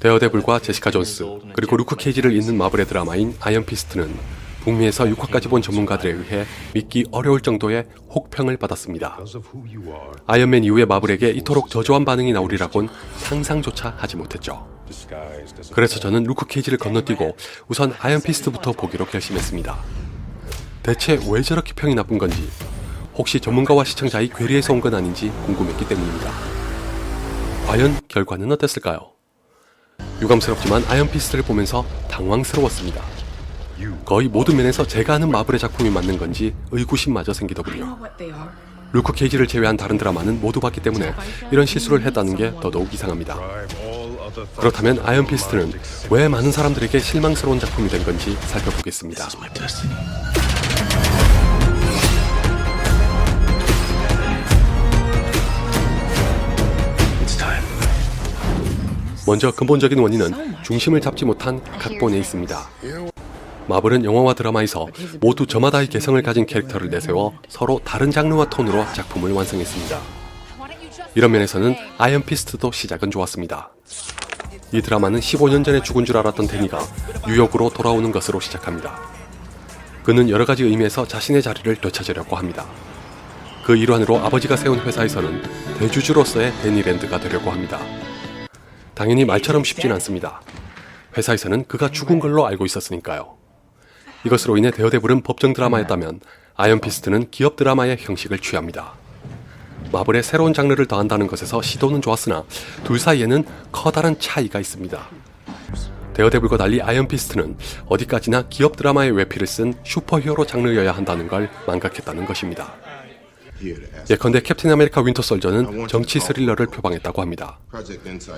데어데블과 제시카 존스 그리고 루크 케이지를 잇는 마블의 드라마인 아이언 피스트는 북미에서 6화까지 본 전문가들에 의해 믿기 어려울 정도의 혹평을 받았습니다. 아이언맨 이후에 마블에게 이토록 저조한 반응이 나오리라곤 상상조차 하지 못했죠. 그래서 저는 루크 케이지를 건너뛰고 우선 아이언 피스트부터 보기로 결심했습니다. 대체 왜 저렇게 평이 나쁜 건지 혹시 전문가와 시청자의 괴리에서 온 건 아닌지 궁금했기 때문입니다. 과연 결과는 어땠을까요? 유감스럽지만 아이언 피스트를 보면서 당황스러웠습니다. 거의 모든 면에서 제가 아는 마블의 작품이 맞는 건지 의구심마저 생기더군요. 루크 케이지를 제외한 다른 드라마는 모두 봤기 때문에 이런 실수를 했다는 게 더더욱 이상합니다. 그렇다면 아이언 피스트는 왜 많은 사람들에게 실망스러운 작품이 된 건지 살펴보겠습니다. 먼저 근본적인 원인은 중심을 잡지 못한 각본에 있습니다. 마블은 영화와 드라마에서 모두 저마다의 개성을 가진 캐릭터를 내세워 서로 다른 장르와 톤으로 작품을 완성했습니다. 이런 면에서는 아이언 피스트도 시작은 좋았습니다. 이 드라마는 15년 전에 죽은 줄 알았던 데니가 뉴욕으로 돌아오는 것으로 시작합니다. 그는 여러 가지 의미에서 자신의 자리를 되찾으려고 합니다. 그 일환으로 아버지가 세운 회사에서는 대주주로서의 데니랜드가 되려고 합니다. 당연히 말처럼 쉽진 않습니다. 회사에서는 그가 죽은 걸로 알고 있었으니까요. 이것으로 인해 데어데블은 법정 드라마였다면 아이언 피스트는 기업 드라마의 형식을 취합니다. 마블의 새로운 장르를 더한다는 것에서 시도는 좋았으나 둘 사이에는 커다란 차이가 있습니다. 데어데블과 달리 아이언 피스트는 어디까지나 기업 드라마의 외피를 쓴 슈퍼히어로 장르여야 한다는 걸 망각했다는 것입니다. 예컨대 캡틴 아메리카 윈터 솔저는 정치 스릴러를 표방했다고 합니다.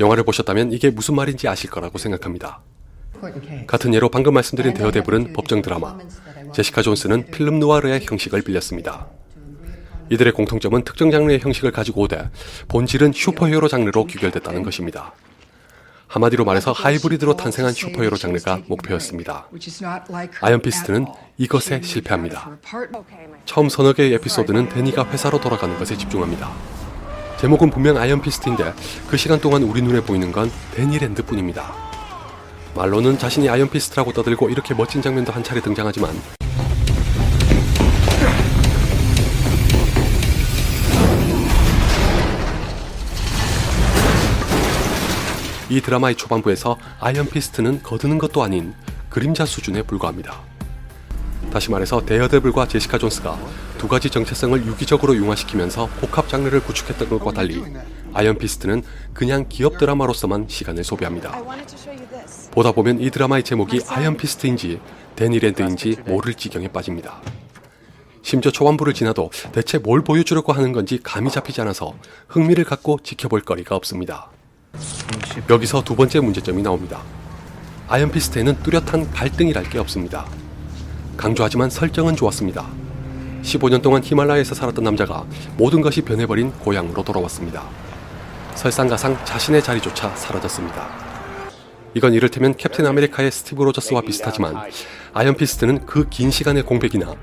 영화를 보셨다면 이게 무슨 말인지 아실 거라고 생각합니다. 같은 예로 방금 말씀드린 데어데블은 법정 드라마, 제시카 존스는 필름 누아르의 형식을 빌렸습니다. 이들의 공통점은 특정 장르의 형식을 가지고 오되 본질은 슈퍼히어로 장르로 귀결됐다는 것입니다. 한마디로 말해서 하이브리드로 탄생한 슈퍼히어로 장르가 목표였습니다. 아이언 피스트는 이것에 실패합니다. 처음 서너 개의 에피소드는 데니가 회사로 돌아가는 것에 집중합니다. 제목은 분명 아이언 피스트인데 그 시간 동안 우리 눈에 보이는 건 데니랜드 뿐입니다. 말로는 자신이 아이언 피스트라고 떠들고 이렇게 멋진 장면도 한 차례 등장하지만 이 드라마의 초반부에서 아이언 피스트는 거드는 것도 아닌 그림자 수준에 불과합니다. 다시 말해서 데어데블과 제시카 존스가 두 가지 정체성을 유기적으로 융화시키면서 복합 장르를 구축했던 것과 달리 아이언 피스트는 그냥 기업 드라마로서만 시간을 소비합니다. 보다 보면 이 드라마의 제목이 아이언 피스트인지 데니랜드인지 모를 지경에 빠집니다. 심지어 초반부를 지나도 대체 뭘 보여주려고 하는 건지 감이 잡히지 않아서 흥미를 갖고 지켜볼 거리가 없습니다. 여기서 두 번째 문제점이 나옵니다. 아이언 피스트에는 뚜렷한 갈등이랄 게 없습니다. 강조하지만 설정은 좋았습니다. 15년 동안 히말라야에서 살았던 남자가 모든 것이 변해버린 고향으로 돌아왔습니다. 설상가상 자신의 자리조차 사라졌습니다. 이건 이를테면 캡틴 아메리카의 스티브 로저스와 비슷하지만 아이언 피스트는 그 긴 시간의 공백이나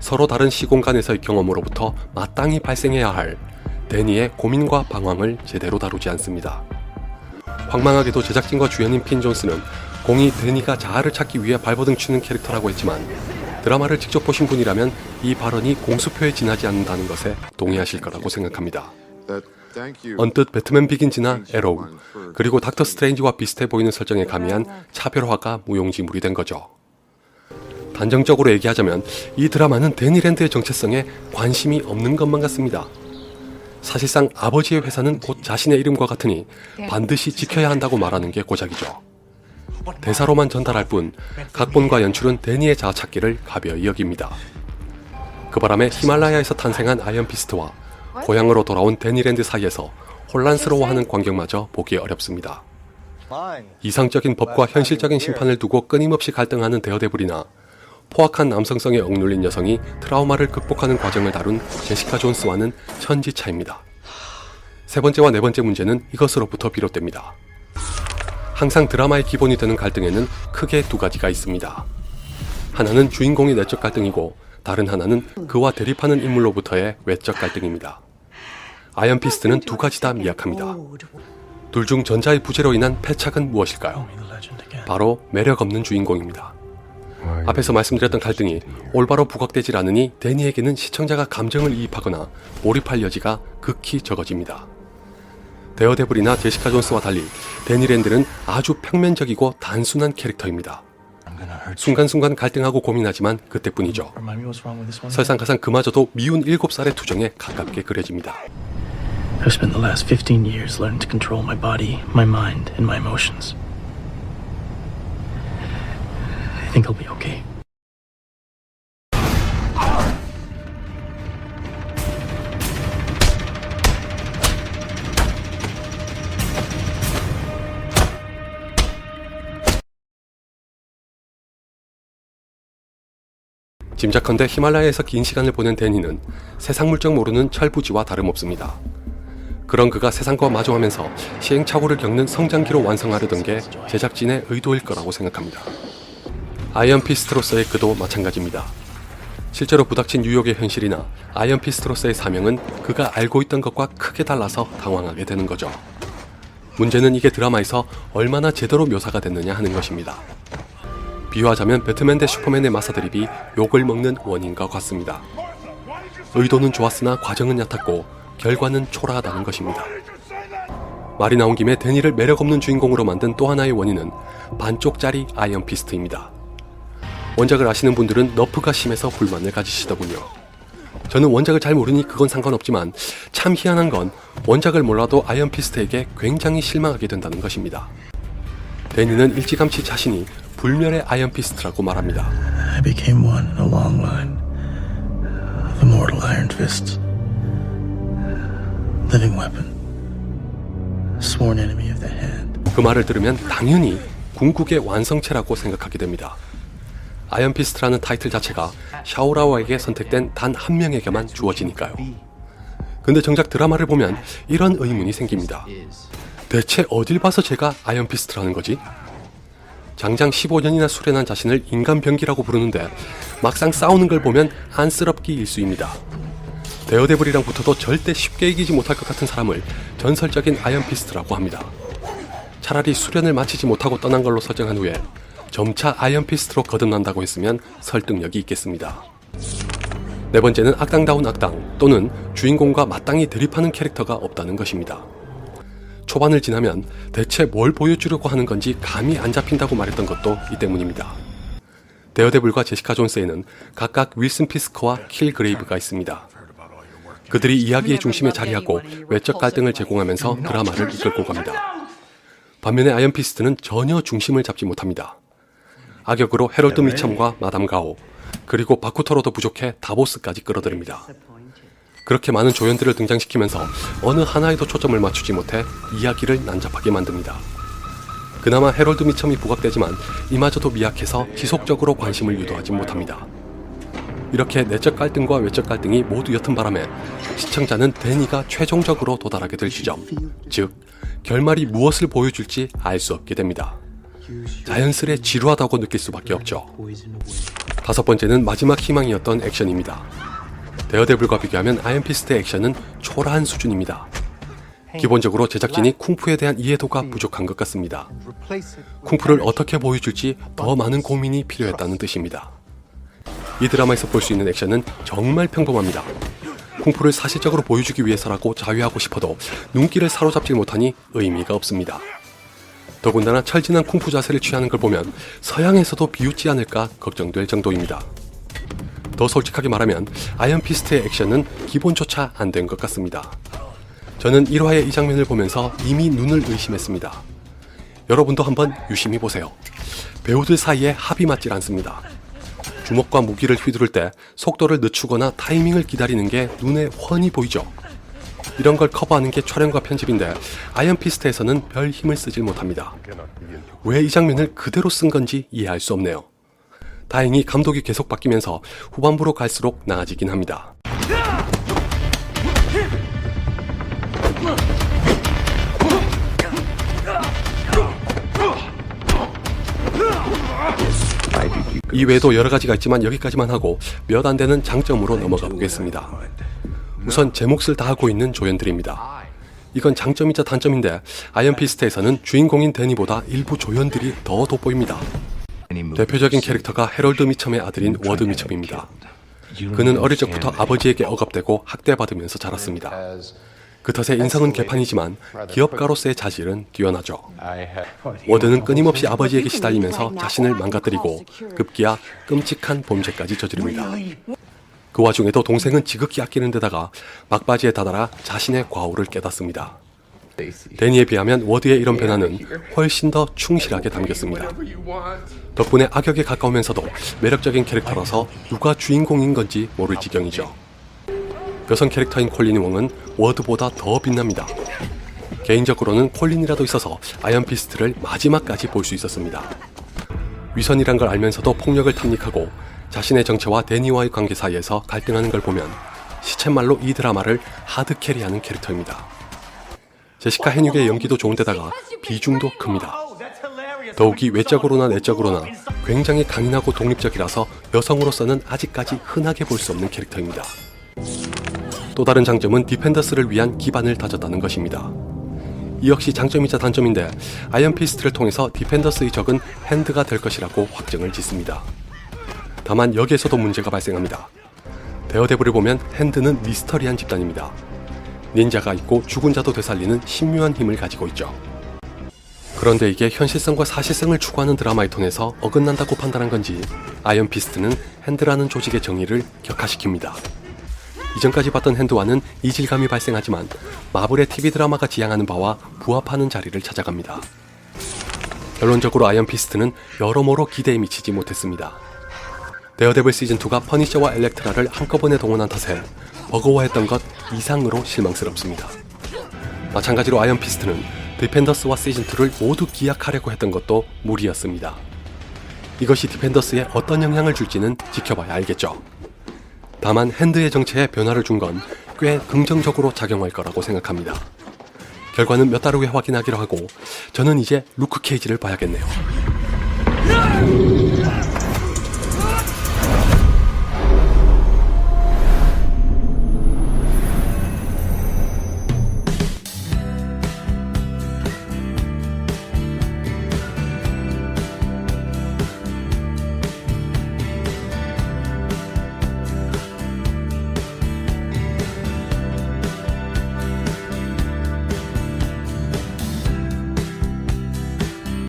서로 다른 시공간에서의 경험으로부터 마땅히 발생해야 할 데니의 고민과 방황을 제대로 다루지 않습니다. 황망하게도 제작진과 주연인 핀 존스는 공이 데니가 자아를 찾기 위해 발버둥 치는 캐릭터라고 했지만 드라마를 직접 보신 분이라면 이 발언이 공수표에 지나지 않는다는 것에 동의하실 거라고 생각합니다. 언뜻 배트맨 비긴즈나 에로우 그리고 닥터 스트레인지와 비슷해 보이는 설정에 가미한 차별화가 무용지물이 된 거죠. 단정적으로 얘기하자면 이 드라마는 데니랜드의 정체성에 관심이 없는 것만 같습니다. 사실상 아버지의 회사는 곧 자신의 이름과 같으니 반드시 지켜야 한다고 말하는 게 고작이죠. 대사로만 전달할 뿐 각본과 연출은 데니의 자아찾기를 가벼이 여깁니다. 그 바람에 히말라야에서 탄생한 아이언 피스트와 고향으로 돌아온 데니랜드 사이에서 혼란스러워하는 광경마저 보기 어렵습니다. 이상적인 법과 현실적인 심판을 두고 끊임없이 갈등하는 데어데블이나 포악한 남성성에 억눌린 여성이 트라우마를 극복하는 과정을 다룬 제시카 존스와는 천지 차입니다. 세 번째와 네 번째 문제는 이것으로부터 비롯됩니다. 항상 드라마의 기본이 되는 갈등에는 크게 두 가지가 있습니다. 하나는 주인공의 내적 갈등이고 다른 하나는 그와 대립하는 인물로부터의 외적 갈등입니다. 아이언 피스트는 두 가지 다 미약합니다. 둘 중 전자의 부재로 인한 패착은 무엇일까요? 바로 매력 없는 주인공입니다. 앞에서 말씀드렸던 갈등이 올바로 부각되질 않으니 데니에게는 시청자가 감정을 이입하거나 몰입할 여지가 극히 적어집니다. 데어데블이나 제시카 존스와 달리 데니 랜드는 아주 평면적이고 단순한 캐릭터입니다. 순간순간 갈등하고 고민하지만 그때뿐이죠. 설상가상 그마저도 미운 7살의 투정에 가깝게 그려집니다. I've spent the last 15 years learning to control my body, my mind, and my emotions. I think I'll be okay. 짐작컨대 히말라야에서 긴 시간을 보낸 데니는 세상 물정 모르는 철부지와 다름없습니다. 그런 그가 세상과 마주하면서 시행착오를 겪는 성장기로 완성하려던 게 제작진의 의도일 거라고 생각합니다. 아이언 피스트로서의 그도 마찬가지입니다. 실제로 부닥친 뉴욕의 현실이나 아이언 피스트로서의 사명은 그가 알고 있던 것과 크게 달라서 당황하게 되는 거죠. 문제는 이게 드라마에서 얼마나 제대로 묘사가 됐느냐 하는 것입니다. 비유하자면 배트맨 대 슈퍼맨의 마사드립이 욕을 먹는 원인과 같습니다. 의도는 좋았으나 과정은 얕았고 결과는 초라하다는 것입니다. 말이 나온 김에 데니를 매력 없는 주인공으로 만든 또 하나의 원인은 반쪽짜리 아이언 피스트입니다. 원작을 아시는 분들은 너프가 심해서 불만을 가지시더군요. 저는 원작을 잘 모르니 그건 상관없지만 참 희한한 건 원작을 몰라도 아이언 피스트에게 굉장히 실망하게 된다는 것입니다. 데니는 일찌감치 자신이 불멸의 아이언 피스트라고 말합니다. I became one in a long line. The mortal Iron Fist. Living weapon. Sworn enemy of the hand. 그 말을 들으면 당연히 궁극의 완성체라고 생각하게 됩니다. 아이언 피스트라는 타이틀 자체가 샤오라오에게 선택된 단 한 명에게만 주어지니까요. 근데 정작 드라마를 보면 이런 의문이 생깁니다. 대체 어딜 봐서 제가 아이언 피스트라는 거지? 장장 15년이나 수련한 자신을 인간병기라고 부르는데 막상 싸우는 걸 보면 안쓰럽기 일수입니다. 데어데블이랑 붙어도 절대 쉽게 이기지 못할 것 같은 사람을 전설적인 아이언 피스트라고 합니다. 차라리 수련을 마치지 못하고 떠난 걸로 설정한 후에 점차 아이언 피스트로 거듭난다고 했으면 설득력이 있겠습니다. 네 번째는 악당다운 악당 또는 주인공과 마땅히 대립하는 캐릭터가 없다는 것입니다. 초반을 지나면 대체 뭘 보여주려고 하는 건지 감이 안 잡힌다고 말했던 것도 이 때문입니다. 데어데블과 제시카 존스에는 각각 윌슨 피스커와 킬 그레이브가 있습니다. 그들이 이야기의 중심에 자리하고 외적 갈등을 제공하면서 드라마를 이끌고 갑니다. 반면에 아이언 피스트는 전혀 중심을 잡지 못합니다. 악역으로 헤럴드 미참과 마담 가오, 그리고 바쿠터로도 부족해 다보스까지 끌어들입니다. 그렇게 많은 조연들을 등장시키면서 어느 하나에도 초점을 맞추지 못해 이야기를 난잡하게 만듭니다. 그나마 헤럴드 미첨이 부각되지만 이마저도 미약해서 지속적으로 관심을 유도하지 못합니다. 이렇게 내적 갈등과 외적 갈등이 모두 옅은 바람에 시청자는 데니가 최종적으로 도달하게 될 지점, 즉 결말이 무엇을 보여줄지 알 수 없게 됩니다. 자연스레 지루하다고 느낄 수밖에 없죠. 다섯 번째는 마지막 희망이었던 액션입니다. 데어데블과 비교하면 아이언피스트의 액션은 초라한 수준입니다. 기본적으로 제작진이 쿵푸에 대한 이해도가 부족한 것 같습니다. 쿵푸를 어떻게 보여줄지 더 많은 고민이 필요했다는 뜻입니다. 이 드라마에서 볼 수 있는 액션은 정말 평범합니다. 쿵푸를 사실적으로 보여주기 위해서라고 자유하고 싶어도 눈길을 사로잡지 못하니 의미가 없습니다. 더군다나 철진한 쿵푸 자세를 취하는 걸 보면 서양에서도 비웃지 않을까 걱정될 정도입니다. 더 솔직하게 말하면 아이언 피스트의 액션은 기본조차 안 된 것 같습니다. 저는 1화의 이 장면을 보면서 이미 눈을 의심했습니다. 여러분도 한번 유심히 보세요. 배우들 사이에 합이 맞질 않습니다. 주먹과 무기를 휘두를 때 속도를 늦추거나 타이밍을 기다리는 게 눈에 훤히 보이죠. 이런 걸 커버하는 게 촬영과 편집인데 아이언 피스트에서는 별 힘을 쓰질 못합니다. 왜 이 장면을 그대로 쓴 건지 이해할 수 없네요. 다행히 감독이 계속 바뀌면서 후반부로 갈수록 나아지긴 합니다. 이 외에도 여러 가지가 있지만 여기까지만 하고 몇 안 되는 장점으로 넘어가 보겠습니다. 우선 제 몫을 다하고 있는 조연들입니다. 이건 장점이자 단점인데 아이언피스트에서는 주인공인 데니보다 일부 조연들이 더 돋보입니다. 대표적인 캐릭터가 해럴드 미첨의 아들인 워드 미첨입니다. 그는 어릴 적부터 아버지에게 억압되고 학대받으면서 자랐습니다. 그 탓에 인성은 개판이지만 기업가로서의 자질은 뛰어나죠. 워드는 끊임없이 아버지에게 시달리면서 자신을 망가뜨리고 급기야 끔찍한 범죄까지 저지릅니다. 그 와중에도 동생은 지극히 아끼는 데다가 막바지에 다다라 자신의 과오를 깨닫습니다. 데니에 비하면 워드의 이런 변화는 훨씬 더 충실하게 담겼습니다. 덕분에 악역에 가까우면서도 매력적인 캐릭터라서 누가 주인공인 건지 모를 지경이죠. 여성 캐릭터인 콜린 웡은 워드보다 더 빛납니다. 개인적으로는 콜린이라도 있어서 아이언피스트를 마지막까지 볼 수 있었습니다. 위선이란 걸 알면서도 폭력을 탐닉하고 자신의 정체와 데니와의 관계 사이에서 갈등하는 걸 보면 시쳇말로 이 드라마를 하드캐리하는 캐릭터입니다. 제시카 헤뉴의 연기도 좋은데다가 비중도 큽니다. 더욱이 외적으로나 내적으로나 굉장히 강인하고 독립적이라서 여성으로서는 아직까지 흔하게 볼 수 없는 캐릭터입니다. 또 다른 장점은 디펜더스를 위한 기반을 다졌다는 것입니다. 이 역시 장점이자 단점인데 아이언 피스트를 통해서 디펜더스의 적은 핸드가 될 것이라고 확정을 짓습니다. 다만 여기에서도 문제가 발생합니다. 데어데블을 보면 핸드는 미스터리한 집단입니다. 닌자가 있고 죽은 자도 되살리는 신묘한 힘을 가지고 있죠. 그런데 이게 현실성과 사실성을 추구하는 드라마의 톤에서 어긋난다고 판단한 건지 아이언 피스트는 핸드라는 조직의 정의를 격화시킵니다. 이전까지 봤던 핸드와는 이질감이 발생하지만 마블의 TV 드라마가 지향하는 바와 부합하는 자리를 찾아갑니다. 결론적으로 아이언 피스트는 여러모로 기대에 미치지 못했습니다. 데어데블 시즌2가 퍼니셔와 엘렉트라를 한꺼번에 동원한 탓에 버거워했던 것 이상으로 실망스럽습니다. 마찬가지로 아이언 피스트는 디펜더스와 시즌2를 모두 기약하려고 했던 것도 무리였습니다. 이것이 디펜더스에 어떤 영향을 줄지는 지켜봐야 알겠죠. 다만 핸드의 정체에 변화를 준 건 꽤 긍정적으로 작용할 거라고 생각합니다. 결과는 몇 달 후에 확인하기로 하고 저는 이제 루크 케이지를 봐야겠네요.